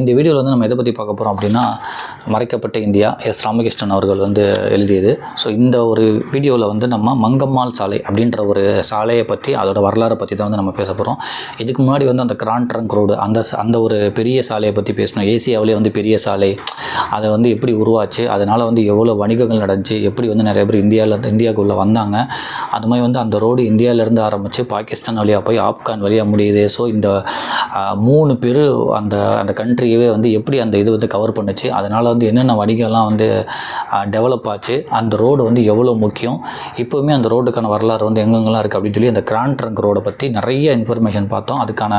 இந்த வீடியோவில் வந்து நம்ம எதை பற்றி பார்க்க போகிறோம் அப்படின்னா மறைக்கப்பட்ட இந்தியா எஸ் ராமகிருஷ்ணன் அவர்கள் வந்து எழுதியது. ஸோ இந்த ஒரு வீடியோவில் வந்து நம்ம மங்கம்மாள் சாலை அப்படின்ற ஒரு சாலையை பற்றி அதோட வரலாறை பற்றி தான் வந்து நம்ம பேச போகிறோம் இதுக்கு முன்னாடி வந்து அந்த கிராண்ட் ட்ரங்க் ரோடு அந்த அந்த ஒரு பெரிய சாலையை பற்றி பேசணும். ஏசியாவிலே வந்து பெரிய சாலை அதை வந்து எப்படி உருவாச்சு அதனால் வந்து எவ்வளோ வணிகங்கள் நடந்துச்சு எப்படி வந்து நிறைய பேர் இந்தியாவில் இந்தியாவுக்குள்ளே வந்தாங்க அது மாதிரி வந்து அந்த ரோடு இந்தியாவிலேருந்து ஆரம்பித்து பாகிஸ்தான் வழியாக போய் ஆப்கான் வழியாக முடியுது. ஸோ இந்த மூணு பேர் அந்த அந்த கண்ட்ரியவே வந்து எப்படி அந்த இது வந்து கவர் பண்ணுச்சு? அதனால் வந்து என்னென்ன வணிகம்லாம் வந்து டெவலப் ஆச்சு? அந்த ரோடு வந்து எவ்வளோ முக்கியம்? இப்போவுமே அந்த ரோடுக்கான வரலாறு வந்து எங்கெங்கெல்லாம் இருக்குது அப்படின்னு சொல்லி அந்த கிராண்ட் ட்ரங்க் ரோடை பற்றி நிறைய இன்ஃபர்மேஷன் பார்த்தோம். அதுக்கான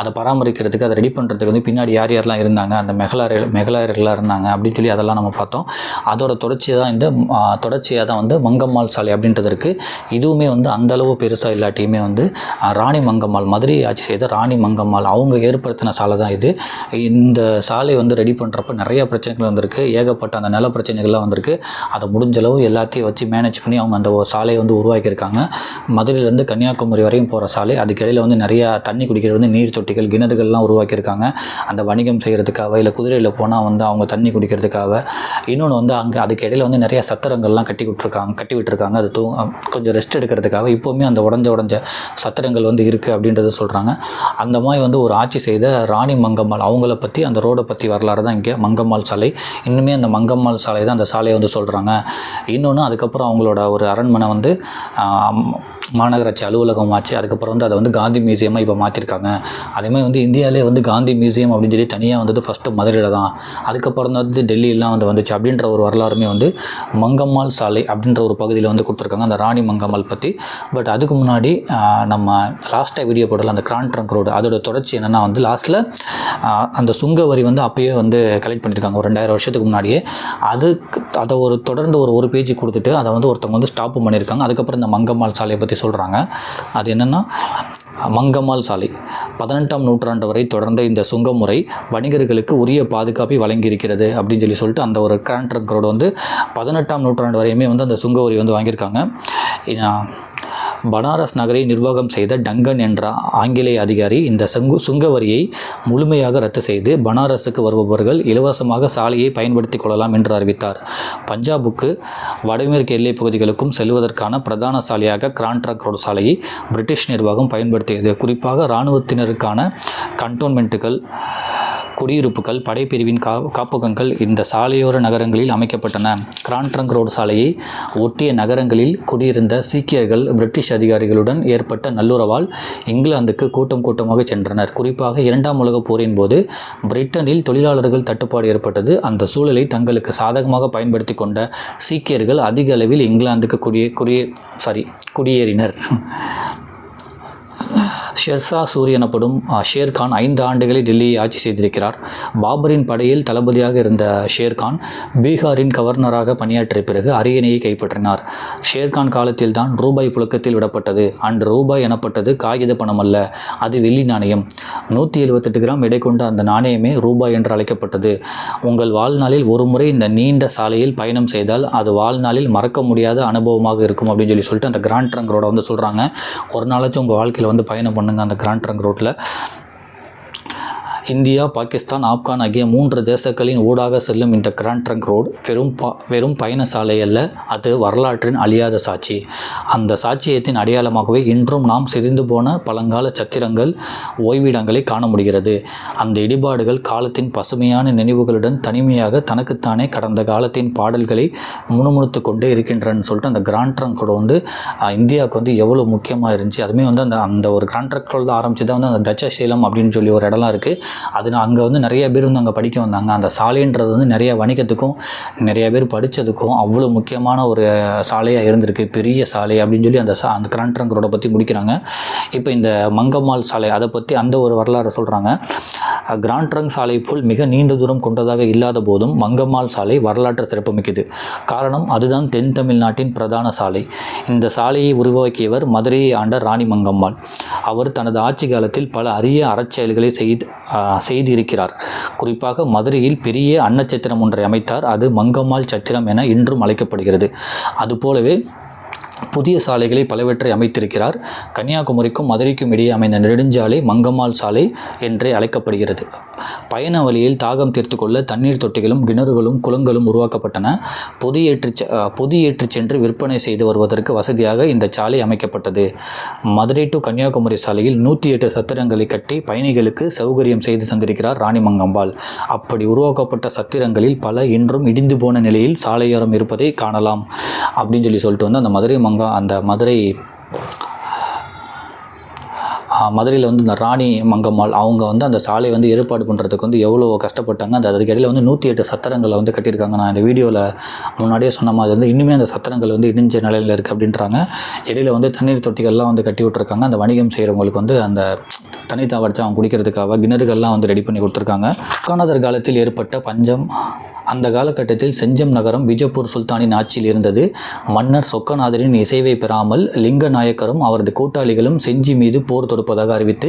அதை பராமரிக்கிறதுக்கு அதை ரெடி பண்ணுறதுக்கு வந்து பின்னாடி யார் யாரெல்லாம் இருந்தாங்க? அந்த மெகலாரியர் மெகலாரியர்களாக இருந்தாங்க அப்படின்னு சொல்லி அதெல்லாம் நம்ம பார்த்தோம். அதோட தொடர்ச்சியாக தான் இந்த தொடர்ச்சியாக தான் வந்து மங்கம்மாள் சாலை அப்படின்றது இருக்குது இதுவுமே வந்து அந்த அளவு பெருசாக இல்லாட்டியுமே வந்து ராணி மங்கம்மாள் மதுரை ஆட்சி செய்த ராணி மங்கம்மாள் அவங்க ஏற்படுத்தின சாலை தான் இது. இந்த சாலை வந்து ரெடி பண்ணுறப்ப நிறைய பிரச்சனைகள் வந்திருக்கு. ஏகப்பட்ட அந்த நில பிரச்சனைகள்லாம் வந்திருக்கு. அதை முடிஞ்ச அளவு எல்லாத்தையும் வச்சு மேனேஜ் பண்ணி அவங்க அந்த சாலையை வந்து உருவாக்கியிருக்காங்க. மதுரையிலேருந்து கன்னியாகுமரி வரையும் போகிற சாலை. அதுக்கிடையில் வந்து நிறையா தண்ணி குடிக்கிறது வந்து நீர் தொட்டிகள் கிணறுகள்லாம் உருவாக்கியிருக்காங்க. அந்த வணிகம் செய்கிறதுக்காக இல்லை குதிரையில் போனால் வந்து அவங்க தண்ணி குடிக்கிறதுக்காக. இன்னொன்று வந்து அங்கே அதுக்கிடையில் வந்து நிறைய சத்திரங்கள்லாம் கட்டி விட்டுருக்காங்க கட்டி விட்டுருக்காங்க. அது தூ கொஞ்சம் ரெஸ்ட் எடுக்கிறதுக்காக இப்போவுமே அந்த உடஞ்ச உடஞ்ச சத்திரங்கள் வந்து இருக்குது அப்படின்றத சொல்கிறாங்க அந்த மாதிரி வந்து ஒரு ஆட்சி செய்த ராணி மங்கம்மாள் அவங்கள பற்றி அந்த ரோடை பற்றி வரலாறு தான் இங்கே மங்கம்மாள் சாலை. இன்னுமே அந்த மங்கம்மாள் சாலை தான் அந்த சாலையை வந்து சொல்கிறாங்க இன்னொன்று அதுக்கப்புறம் அவங்களோட ஒரு அரண்மனை வந்து மாநகராட்சி அலுவலகம் ஆச்சு. அதுக்கப்புறம் வந்து அதை வந்து காந்தி மியூசியமாக இப்போ மாற்றிருக்காங்க அதேமாதிரி வந்து இந்தியாவிலே வந்து காந்தி மியூசியம் அப்படின்னு சொல்லி தனியாக வந்தது ஃபஸ்ட்டு மதுரையில் தான். அதுக்கப்புறம் தான் வந்து டெல்லியெல்லாம் வந்து வந்துச்சு அப்படின்ற ஒரு வரலாறுமே வந்து மங்கம்மாள் சாலை அப்படின்ற ஒரு பகுதியில் வந்து கொடுத்துருக்காங்க. அந்த ராணி கமல் பற்றி பட் அதுக்கு முன்னாடி நம்ம லாஸ்ட்டாக வீடியோ போடல அந்த கிராண்ட் ட்ரங்க் ரோடு அதோட தொடர்ச்சி என்னென்னா வந்து லாஸ்ட்டில் அந்த சுங்க வரி வந்து அப்போயே வந்து கலெக்ட் பண்ணியிருக்காங்க ஒரு ரெண்டாயிரம் வருஷத்துக்கு முன்னாடியே. அதுக்கு அதை ஒரு தொடர்ந்து ஒரு ஒரு பேஜ் கொடுத்துட்டு அதை வந்து ஒருத்தவங்க வந்து ஸ்டாப்பும் பண்ணியிருக்காங்க அதுக்கப்புறம் இந்த மங்கம்மாள் சாலையை பற்றி சொல்கிறாங்க அது என்னென்னா மங்கம்மாள் சாலை பதினெட்டாம் நூற்றாண்டு வரை தொடர்ந்த இந்த சுங்கமுறை வணிகர்களுக்கு உரிய பாதுகாப்பை வழங்கியிருக்கிறது அப்படின்னு சொல்லி சொல்லிட்டு அந்த ஒரு கிராண்ட் ரோடு வந்து பதினெட்டாம் நூற்றாண்டு வரையுமே வந்து அந்த சுங்க வரி வந்து வாங்கியிருக்காங்க. பனாரஸ் நகரை நிர்வாகம் செய்த டங்கன் என்ற ஆங்கிலேய அதிகாரி இந்த சங்கு சுங்க வரியை முழுமையாக ரத்து செய்து பனாரஸுக்கு வருபவர்கள் இலவசமாக சாலையை பயன்படுத்திக் கொள்ளலாம் என்று அறிவித்தார். பஞ்சாபுக்கு வடமேற்கு எல்லைப் பகுதிகளுக்கும் செல்வதற்கான பிரதான சாலையாக கிராண்ட் ரோடு சாலையை பிரிட்டிஷ் நிர்வாகம் பயன்படுத்தியது. குறிப்பாக இராணுவத்தினருக்கான கண்டோன்மெண்ட்டுகள் குடியிருப்புகள் படைப்பிரிவின் கா காப்பகங்கள் இந்த சாலையோர நகரங்களில் அமைக்கப்பட்டன. கிரான்ட்ரங்க் ரோடு சாலையை ஒட்டிய நகரங்களில் குடியிருந்த சீக்கியர்கள் பிரிட்டிஷ் அதிகாரிகளுடன் ஏற்பட்ட நல்லுறவால் இங்கிலாந்துக்கு கூட்டம் கூட்டமாக சென்றனர். குறிப்பாக இரண்டாம் உலகப் போரின் போது பிரிட்டனில் தொழிலாளர்கள் தட்டுப்பாடு ஏற்பட்டது. அந்த சூழலை தங்களுக்கு சாதகமாக பயன்படுத்தி கொண்ட சீக்கியர்கள் அதிக அளவில் இங்கிலாந்துக்கு குடியே குடியே சாரி குடியேறினர். ஷெர்ஷா சூரி எனப்படும் ஷேர்கான் ஐந்து ஆண்டுகளை டெல்லியை ஆட்சி செய்திருக்கிறார். பாபரின் படையில் தளபதியாக இருந்த ஷேர்கான் பீகாரின் கவர்னராக பணியாற்றிய பிறகு அரியணையை கைப்பற்றினார். ஷேர்கான் காலத்தில் தான் ரூபாய் புழக்கத்தில் விடப்பட்டது. அன்று ரூபாய் எனப்பட்டது காகித பணம் அல்ல அது வெள்ளி நாணயம். நூற்றி எழுபத்தெட்டு கிராம் எடை கொண்ட அந்த நாணயமே ரூபாய் என்று அழைக்கப்பட்டது. உங்கள் வாழ்நாளில் ஒரு முறை இந்த நீண்ட சாலையில் பயணம் செய்தால் அது வாழ்நாளில் மறக்க முடியாத அனுபவமாக இருக்கும் அப்படின்னு சொல்லி சொல்லிட்டு அந்த கிராண்ட் ட்ரங்கரோட வந்து சொல்கிறாங்க ஒரு நாளாச்சும் உங்கள் வாழ்க்கையில் வந்து பயணம் பண்ணுங்க அந்த கிராண்ட் ட்ரங்க் ரோட்டில் இந்தியா பாகிஸ்தான் ஆப்கான் ஆகிய மூன்று தேசங்களின் ஊடாக செல்லும் இந்த கிராண்ட் ட்ரங்க் ரோடு வெறும் பா வெறும் பயணசாலை அல்ல அது வரலாற்றின் அழியாத சாட்சி. அந்த சாட்சியத்தின் அடையாளமாகவே இன்றும் நாம் சிதைந்து போன பழங்கால சத்திரங்கள் ஓய்விடங்களை காண முடிகிறது. அந்த இடிபாடுகள் காலத்தின் பசுமையான நினைவுகளுடன் தனிமையாக தனக்குத்தானே கடந்த காலத்தின் பாடல்களை முணுமுணுத்து கொண்டே இருக்கின்றன்னு சொல்லிட்டு அந்த கிராண்ட் ட்ரங்க் ரோடு வந்து இந்தியாவுக்கு வந்து எவ்வளோ முக்கியமாக இருந்துச்சு. அதுவுமே வந்து அந்த அந்த ஒரு கிராண்ட் ட்ரங்க் ரோடு ஆரம்பிச்சு தான் வந்து அந்த தச்சசீலம் அப்படின்னு சொல்லி ஒரு இடம்லாம் இருக்குது அது அங்கே வந்து நிறைய பேர் வந்து அங்கே படிக்க வந்தாங்க. அந்த சாலைன்றது வந்து நிறைய வணிகத்துக்கும் நிறைய பேர் படித்ததுக்கும் அவ்வளோ முக்கியமான ஒரு சாலையாக இருந்திருக்கு. பெரிய சாலை அப்படின்னு சொல்லி அந்த சா அந்த கிராண்ட் ட்ரங்க் ரோடை பற்றி முடிக்கிறாங்க. இப்போ இந்த மங்கம்மாள் சாலை அதை பற்றி அந்த ஒரு வரலாறு சொல்கிறாங்க கிராண்ட் ரங் சாலை போல் மிக நீண்ட தூரம் கொண்டதாக இல்லாத போதும் மங்கம்மாள் சாலை வரலாற்று சிறப்புமிக்கது. காரணம் அதுதான் தென் தமிழ்நாட்டின் பிரதான சாலை. இந்த சாலையை உருவாக்கியவர் மதுரையை ஆண்ட ராணி மங்கம்மாள். அவர் தனது ஆட்சி காலத்தில் பல அரிய அறச்செயல்களை செய்து செய்திருக்கிறார் குறிப்பாக மதுரையில் பெரிய அன்னச்சத்திரம் ஒன்றை அமைத்தார். அது மங்கம்மாள் சத்திரம் என இன்றும் அழைக்கப்படுகிறது. அதுபோலவே புதிய சாலைகளை பலவற்றை அமைத்திருக்கிறார். கன்னியாகுமரிக்கும் மதுரைக்கும் இடையே அமைந்த நெடுஞ்சாலை மங்கம்மாள் சாலை என்றே அழைக்கப்படுகிறது. பயண வழியில் தாகம் தீர்த்து கொள்ள தண்ணீர் தொட்டிகளும் கிணறுகளும் குளங்களும் உருவாக்கப்பட்டன. பொதியேற்று ஏற்று பொது பொதியேற்றி சென்று விற்பனை செய்து வருவதற்கு வசதியாக இந்த சாலை அமைக்கப்பட்டது. மதுரை டு கன்னியாகுமரி சாலையில் நூற்றி எட்டு சத்திரங்களை கட்டி பயணிகளுக்கு சௌகரியம் செய்து தந்திருக்கிறார் ராணி மங்கம்பாள் அப்படி உருவாக்கப்பட்ட சத்திரங்களில் பல இன்றும் இடிந்து போன நிலையில் சாலையோரம் இருப்பதை காணலாம். அப்படின்னு சொல்லி சொல்லிட்டு வந்து அந்த மதுரை மங்கா அந்த மதுரை மதுரையில் வந்து இந்த ராணி மங்கம்மாள் அவங்க வந்து அந்த சாலையை வந்து ஏற்பாடு பண்ணுறதுக்கு வந்து எவ்வளோ கஷ்டப்பட்டாங்க. அந்த அதுக்கு இடையில வந்து நூற்றி எட்டு சத்திரங்களை வந்து கட்டியிருக்காங்க. நான் இந்த வீடியோவில் முன்னாடியே சொன்ன மாதிரி வந்து இன்னுமே அந்த சத்திரங்கள் வந்து இடிஞ்ச நிலையில் இருக்குது அப்படின்றாங்க. இடையில வந்து தண்ணீர் தொட்டிகள்லாம் வந்து கட்டி விட்டுருக்காங்க. அந்த வணிகம் செய்கிறவங்களுக்கு வந்து அந்த தண்ணி தாவடிச்சு அவங்க குடிக்கிறதுக்காக கிணறுகள்லாம் வந்து ரெடி பண்ணி கொடுத்துருக்காங்க. காணாதர் காலத்தில் ஏற்பட்ட பஞ்சம். அந்த காலகட்டத்தில் செஞ்சம் நகரம் பிஜப்பூர் சுல்தானின் ஆட்சியில் இருந்தது. மன்னர் சொக்கநாதரின் இசைவை பெறாமல் லிங்க நாயக்கரும் அவரது கூட்டாளிகளும் செஞ்சி மீது போர் கொடுப்பதாக அறிவித்து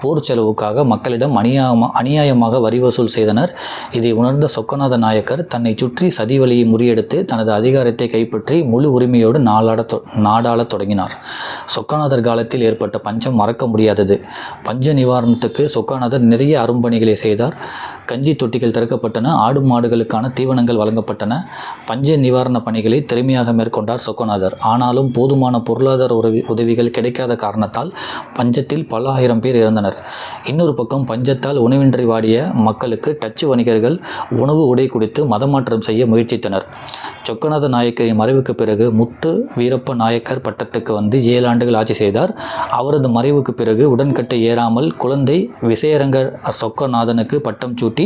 போர் செலவுக்காக மக்களிடம் அநியாயமா அநியாயமாக வரி வசூல் செய்தனர். இதை உணர்ந்த சொக்கநாத நாயக்கர் தன்னை சுற்றி சதிவழியை முறியெடுத்து தனது அதிகாரத்தை கைப்பற்றி முழு உரிமையோடு நாளாட நாடாளத் தொடங்கினார். சொக்கநாதர் காலத்தில் ஏற்பட்ட பஞ்சம் மறக்க முடியாதது. பஞ்ச நிவாரணத்துக்கு சொக்கநாதர் நிறைய அரும்பணிகளை செய்தார். கஞ்சி தொட்டிகள் திறக்கப்பட்டன. ஆடு மாடுகளுக்கான தீவனங்கள் வழங்கப்பட்டன. பஞ்ச நிவாரண பணிகளை திறமையாக மேற்கொண்டார் சொக்கநாதர். ஆனாலும் போதுமான பொருளாதார உதவி உதவிகள் கிடைக்காத காரணத்தால் பஞ்சத்தில் பல ஆயிரம் பேர் இறந்தனர். இன்னொரு பக்கம் பஞ்சத்தால் உணவின்றி வாடிய மக்களுக்கு டச்சு வணிகர்கள் உணவு உடை குடித்து மதமாற்றம் செய்ய முயற்சித்தனர். சொக்கநாத நாயக்கரின் மறைவுக்கு பிறகு முத்து வீரப்ப நாயக்கர் பட்டத்துக்கு வந்து ஏழு ஆண்டுகள் ஆட்சி செய்தார். அவரது மறைவுக்கு பிறகு உடன்கட்டை ஏறாமல் குழந்தை விசயரங்கர் சொக்கநாதனுக்கு பட்டம் சூட்டி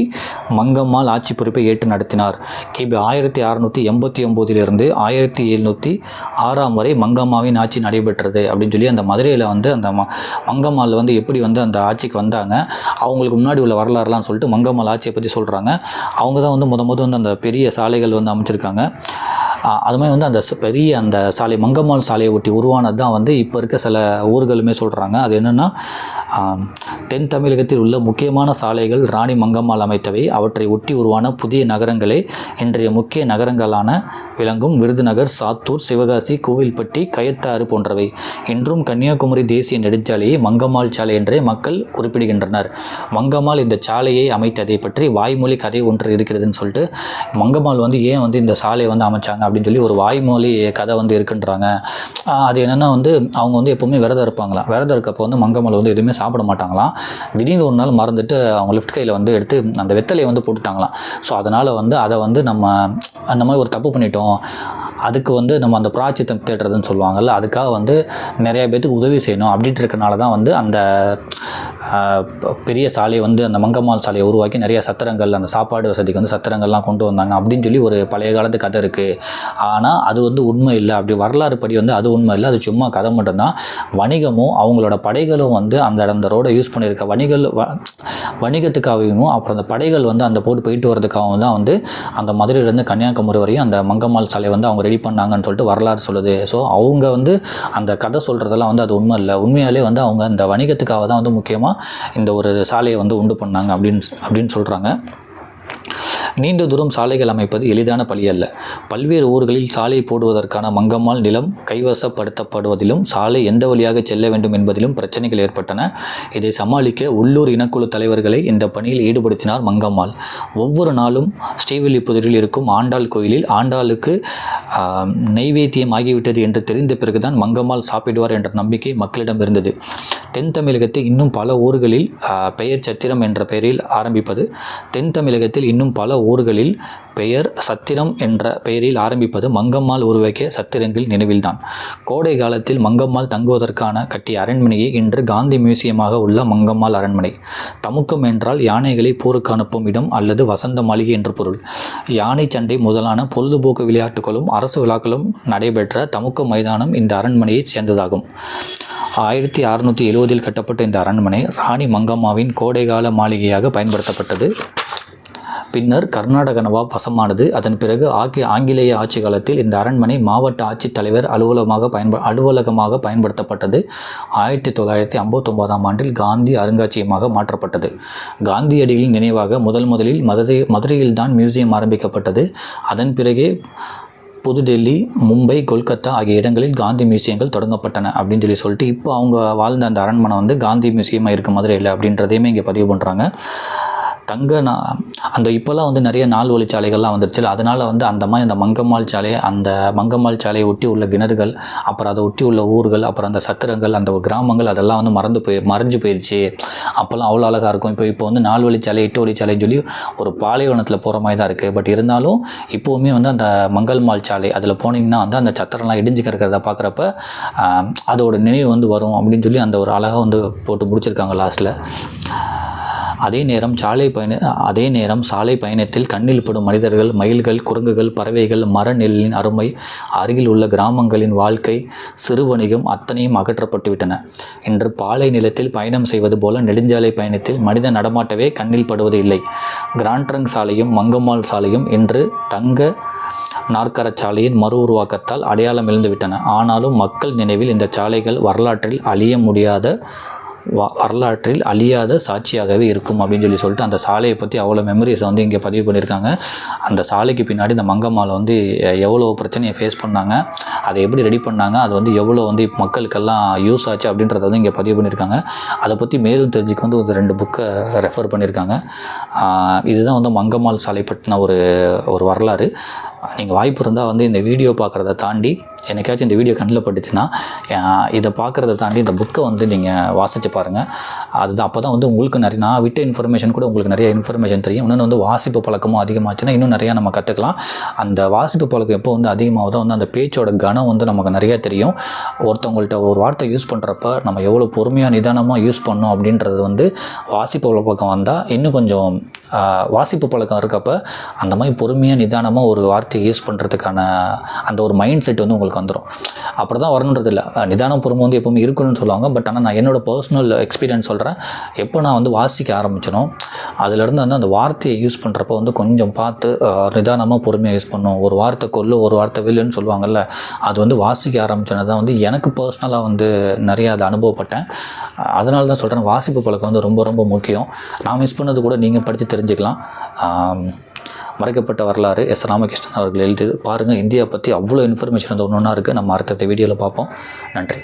மங்கம்மாள் ஆட்சி பொறுப்பை ஏற்று நடத்தினார். கிபி ஆயிரத்தி அறநூற்றி எண்பத்தி ஒம்போதிலிருந்து ஆயிரத்தி எழுநூற்றி ஆறாம் வரை மங்கம்மாவின் ஆட்சி நடைபெற்றது அப்படின்னு சொல்லி அந்த மதுரையில் வந்து அந்த ம மங்கம்மாள் வந்து எப்படி வந்து அந்த ஆட்சிக்கு வந்தாங்க அவங்களுக்கு முன்னாடி உள்ள வரலாறுலாம் சொல்லிட்டு மங்கம்மாள் ஆட்சியை பற்றி சொல்கிறாங்க அவங்க தான் வந்து முத முத வந்து அந்த பெரிய சாலைகள் வந்து அமைச்சிருக்காங்க. அது மாதிரி வந்து அந்த பெரிய அந்த சாலை மங்கம்மாள் சாலையை ஒட்டி உருவானது தான் வந்து இப்போ இருக்க சில ஊர்களுமே சொல்கிறாங்க அது என்னென்னா தென் தமிழகத்தில் உள்ள முக்கியமான சாலைகள் ராணி மங்கம்மாள் அமைத்தவை. அவற்றை ஒட்டி உருவான புதிய நகரங்களே இன்றைய முக்கிய நகரங்களான விளங்கும் விருதுநகர் சாத்தூர் சிவகாசி கோவில்பட்டி கயத்தாறு போன்றவை. இன்றும் கன்னியாகுமரி தேசிய நெடுஞ்சாலையை மங்கம்மாள் சாலை என்றே மக்கள் குறிப்பிடுகின்றனர். மங்கம்மாள் இந்த சாலையை அமைத்ததை பற்றி வாய்மொழி கதை ஒன்று இருக்கிறதுன்னு சொல்லிட்டு மங்கம்மாள் வந்து ஏன் வந்து இந்த சாலையை வந்து அமைச்சாங்க அப்படின்னு சொல்லி ஒரு வாய்மொழி கதை வந்து இருக்குன்றாங்க. அது என்னென்னா வந்து அவங்க வந்து எப்போவுமே விரதம் இருப்பாங்களாம் விரதம் இருக்கப்போ வந்து மங்கம்மாள் வந்து எதுவுமே சாப்பிட மாட்டாங்களாம். திடீர்னு ஒரு நாள் மறந்துட்டு அவங்க லெஃப்ட் கையில் வந்து எடுத்து அந்த வெத்தலையை வந்து போட்டுட்டாங்களாம். ஸோ அதனால் வந்து அதை வந்து நம்ம அந்த மாதிரி ஒரு தப்பு பண்ணிட்டோம். 哦，அதுக்கு வந்து நம்ம அந்த பிராச்சித்தம் தேடுறதுன்னு சொல்லுவாங்கள்ல அதுக்காக வந்து நிறைய பேத்துக்கு உதவி செய்யணும். அப்படின்ட்டு இருக்கனால தான் வந்து அந்த பெரிய சாலையை வந்து அந்த மங்கம்மாள் சாலையை உருவாக்கி நிறைய சத்திரங்கள் அந்த சாப்பாடு வசதிக்கு வந்து சத்திரங்கள்லாம் கொண்டு வந்தாங்க அப்படின்னு சொல்லி ஒரு பழைய காலத்து கதை இருக்குது ஆனால் அது வந்து உண்மை இல்லை. அப்படி வரலாறு படி வந்து அது உண்மை இல்லை. அது சும்மா கதை மட்டும்தான். வணிகமும் அவங்களோட படைகளும் வந்து அந்த அந்த ரோடை யூஸ் பண்ணியிருக்க வணிகள் வ- வணிகத்துக்காகவும் அப்புறம் அந்த படைகள் வந்து அந்த போட்டு போயிட்டு வரதுக்காகவும் தான் வந்து அந்த மதுரையிலேருந்து கன்னியாகுமரி வரையும் அந்த மங்கம்மாள் சாலை வந்து அவங்க ரெடி பண்ணாங்கன்னு சொல்லிட்டு வரலாறு சொல்லுது. ஸோ அவங்க வந்து அந்த கதை சொல்கிறதெல்லாம் வந்து அது உண்மை இல்லை. உண்மையாலே வந்து அவங்க அந்த வணிகத்துக்காக தான் வந்து முக்கியமாக இந்த ஒரு சாலையை வந்து உண்டு பண்ணாங்க அப்படின்னு அப்படின்னு சொல்கிறாங்க நீண்ட தூரம் சாலைகள் அமைப்பது எளிதான பணி அல்ல. பல்வேறு ஊர்களில் சாலை போடுவதற்கான மங்கம்மாள் நிலம் கைவசப்படுத்தப்படுவதிலும் சாலை எந்த வழியாக செல்ல வேண்டும் என்பதிலும் பிரச்சனைகள் ஏற்பட்டன. இதை சமாளிக்க உள்ளூர் இனக்குழு தலைவர்களை இந்த பணியில் ஈடுபடுத்தினார் மங்கம்மாள். ஒவ்வொரு நாளும் ஸ்ரீவில்லிபுதூரில் இருக்கும் ஆண்டாள் கோயிலில் ஆண்டாளுக்கு நெய்வேத்தியம் ஆகிவிட்டது என்று தெரிந்த பிறகுதான் மங்கம்மாள் சாப்பிடுவார் என்ற நம்பிக்கை மக்களிடம் இருந்தது. தென் தமிழகத்தில் இன்னும் பல ஊர்களில் பெயர் சத்திரம் என்ற பெயரில் ஆரம்பிப்பது தென் தமிழகத்தில் இன்னும் பல ஊர்களில் பெயர் சத்திரம் என்ற பெயரில் ஆரம்பிப்பது மங்கம்மாள் உருவாக்கிய சத்திரங்கள் நினைவில்தான். கோடை காலத்தில் மங்கம்மாள் தங்குவதற்கான கட்டிய அரண்மனையை இன்று காந்தி மியூசியமாக உள்ள மங்கம்மாள் அரண்மனை. தமுக்கம் என்றால் யானைகளை போருக்கு அனுப்பும் இடம் அல்லது வசந்த மாளிகை என்று பொருள். யானை சண்டை முதலான பொழுதுபோக்கு விளையாட்டுகளும் அரசு விழாக்களும் நடைபெற்ற தமுக்கம் மைதானம் இந்த அரண்மனையைச் சேர்ந்ததாகும். ஆயிரத்தி அறுநூற்றி எழுவதில் கட்டப்பட்ட இந்த அரண்மனை ராணி மங்கம்மாவின் கோடைகால மாளிகையாக பயன்படுத்தப்பட்டது. பின்னர் கர்நாடக நவாப் வசமானது. அதன் பிறகு ஆகிய ஆங்கிலேய ஆட்சி காலத்தில் இந்த அரண்மனை மாவட்ட ஆட்சித்தலைவர் அலுவலகமாக பயன்ப அலுவலகமாக பயன்படுத்தப்பட்டது. ஆயிரத்தி தொள்ளாயிரத்தி ஐம்பத்தொன்பதாம் ஆண்டில் காந்தி அருங்காட்சியகமாக மாற்றப்பட்டது. காந்தியடிகளின் நினைவாக முதல் முதலில் மதுரை மதுரையில்தான் மியூசியம் ஆரம்பிக்கப்பட்டது. அதன் பிறகே புதுடெல்லி மும்பை கொல்கத்தா ஆகிய இடங்களில் காந்தி மியூசியங்கள் தொடங்கப்பட்டன அப்படின்னு சொல்லி சொல்லிட்டு இப்போ அவங்க வாழ்ந்த அந்த அரண்மனை வந்து காந்தி மியூசியமாக இருக்க மதுரையில் அப்படின்றதையுமே இங்கே பதிவு பண்ணுறாங்க தங்க அந்த இப்போல்லாம் வந்து நிறைய நாள் வழிச்சாலைகள்லாம் வந்துருச்சு அதனால் வந்து அந்த மாதிரி அந்த மங்கம்மாள் சாலை அந்த மங்கம்மாள் சாலையை ஒட்டி உள்ள கிணறுகள் அப்புறம் அதை ஒட்டி உள்ள ஊர்கள் அப்புறம் அந்த சத்திரங்கள் அந்த ஒரு கிராமங்கள் அதெல்லாம் வந்து மறந்து போய் மறைஞ்சு போயிடுச்சு அப்போல்லாம் அவ்வளோ அழகாக இருக்கும். இப்போ இப்போ வந்து நாள் வழிச்சாலை எட்டு வழிச்சாலைன்னு சொல்லி ஒரு பாலைவனத்தில் போகிற மாதிரி தான் இருக்குது பட் இருந்தாலும் இப்போவுமே வந்து அந்த மங்கம்மாள் சாலை அதில் போனீங்கன்னா வந்து அந்த சத்திரம்லாம் இடிஞ்சு கிடக்கிறத பார்க்குறப்ப அதோட நினைவு வந்து வரும் அப்படின்னு சொல்லி அந்த ஒரு அழகாக வந்து போட்டு முடிச்சிருக்காங்க லாஸ்ட்டில் அதே நேரம் சாலை பயண அதே நேரம் சாலை பயணத்தில் கண்ணில் படும் மனிதர்கள் மயில்கள் குரங்குகள் பறவைகள் மர நெல்லின் அருமை அருகில் உள்ள கிராமங்களின் வாழ்க்கை சிறு வணிகம் அத்தனையும் அகற்றப்பட்டுவிட்டன இன்று பாலை நிலத்தில் பயணம் செய்வது போல நெடுஞ்சாலை பயணத்தில் மனித நடமாட்டவே கண்ணில் படுவது இல்லை. கிராண்ட்ரங் சாலையும் மங்கம்மாள் சாலையும் இன்று தங்க நாற்கரச் சாலையின் மறு உருவாக்கத்தால் அடையாளம் இழந்துவிட்டன ஆனாலும் மக்கள் நினைவில் இந்த சாலைகள் வரலாற்றில் அழிய முடியாத வரலாற்றில் அழியாத சாட்சியாகவே இருக்கும் அப்படின்னு சொல்லி சொல்லிட்டு அந்த சாலையை பற்றி அவ்வளோ மெமரிஸை வந்து இங்கே பதிவு பண்ணியிருக்காங்க. அந்த சாலைக்கு பின்னாடி இந்த மங்கம்மாவில் வந்து எவ்வளோ பிரச்சனையை ஃபேஸ் பண்ணாங்க அதை எப்படி ரெடி பண்ணாங்க அது வந்து எவ்வளோ வந்து மக்களுக்கெல்லாம் யூஸ் ஆச்சு அப்படின்றத வந்து இங்கே பதிவு பண்ணியிருக்காங்க. அதை பற்றி மேலும் தெரிஞ்சுக்க வந்து ஒரு ரெண்டு புக்கை ரெஃபர் பண்ணியிருக்காங்க. இதுதான் வந்து மங்கம்மாள் சாலை பற்றின ஒரு ஒரு வரலாறு. நீங்கள் வாய்ப்பு இருந்தால் வந்து இந்த வீடியோ பார்க்குறத தாண்டி என்னைக்காச்சும் இந்த வீடியோ கண்ணில் பட்டுச்சுன்னா இதை பார்க்குறத தாண்டி இந்த புக்கை வந்து நீங்கள் வாசித்து பாருங்கள் அதுதான் அப்போ தான் வந்து உங்களுக்கு நிறைய நான் விட்ட இன்ஃபர்மேஷன் கூட உங்களுக்கு நிறைய இன்ஃபர்மேஷன் தெரியும். இன்னொன்று வந்து வாசிப்பு பழக்கமும் அதிகமாச்சுன்னா இன்னும் நிறையா நம்ம கற்றுக்கலாம் அந்த வாசிப்பு பழக்கம் எப்போ வந்து அதிகமாகுதோ வந்து அந்த பேச்சோட கனம் வந்து நமக்கு நிறையா தெரியும். ஒருத்தவங்கள்ட்ட ஒரு வார்த்தை யூஸ் பண்ணுறப்ப நம்ம எவ்வளோ பொறுமையாக நிதானமாக யூஸ் பண்ணோம் அப்படின்றது வந்து வாசிப்பு பழக்கம் வந்தால் இன்னும் கொஞ்சம் வாசிப்பு பழக்கம் இருக்கப்போ அந்த மாதிரி பொறுமையாக நிதானமாக ஒரு வார்த்தையை யூஸ் பண்ணுறதுக்கான அந்த ஒரு மைண்ட் செட் வந்து உங்களுக்கு வந்துடும் அப்படி தான் வரணுன்றது இல்லை. நிதான நிதானம் பொறுமை வந்து எப்பவுமே இருக்கணும்னு சொல்லுவாங்க. பட் ஆனால் நான் என்னோட பர்சனல் எக்ஸ்பீரியன்ஸ் சொல்கிறேன் எப்போ நான் வந்து வாசிக்க ஆரம்பிச்சனோ அதுலேருந்து வந்து அந்த வார்த்தையை யூஸ் பண்ணுறப்ப வந்து கொஞ்சம் பார்த்து நிதானமாக பொறுமையாக யூஸ் பண்ணணும். ஒரு வார்த்தை கொல்லு ஒரு வார்த்தை வில்லுன்னு சொல்லுவாங்கல்ல அது வந்து வாசிக்க ஆரம்பிச்சது தான் வந்து எனக்கு பர்சனலாக வந்து நிறைய அதை அனுபவப்பட்டேன். அதனால தான் சொல்கிறேன் வாசிப்பு பழக்கம் வந்து ரொம்ப ரொம்ப முக்கியம். நான் மிஸ் பண்ணது கூட நீங்கள் படித்து தெரிஞ்சுக்கலாம். மறைக்கப்பட்ட வரலாறு எஸ். ராமகிருஷ்ணன் அவர்கள் எழுதியது. பாருங்கள் இந்தியா பற்றி அவ்வளோ இன்ஃபர்மேஷன் வந்து ஒன்று ஒன்றா இருக்குது நம்ம அடுத்த வீடியோவில் பார்ப்போம். நன்றி.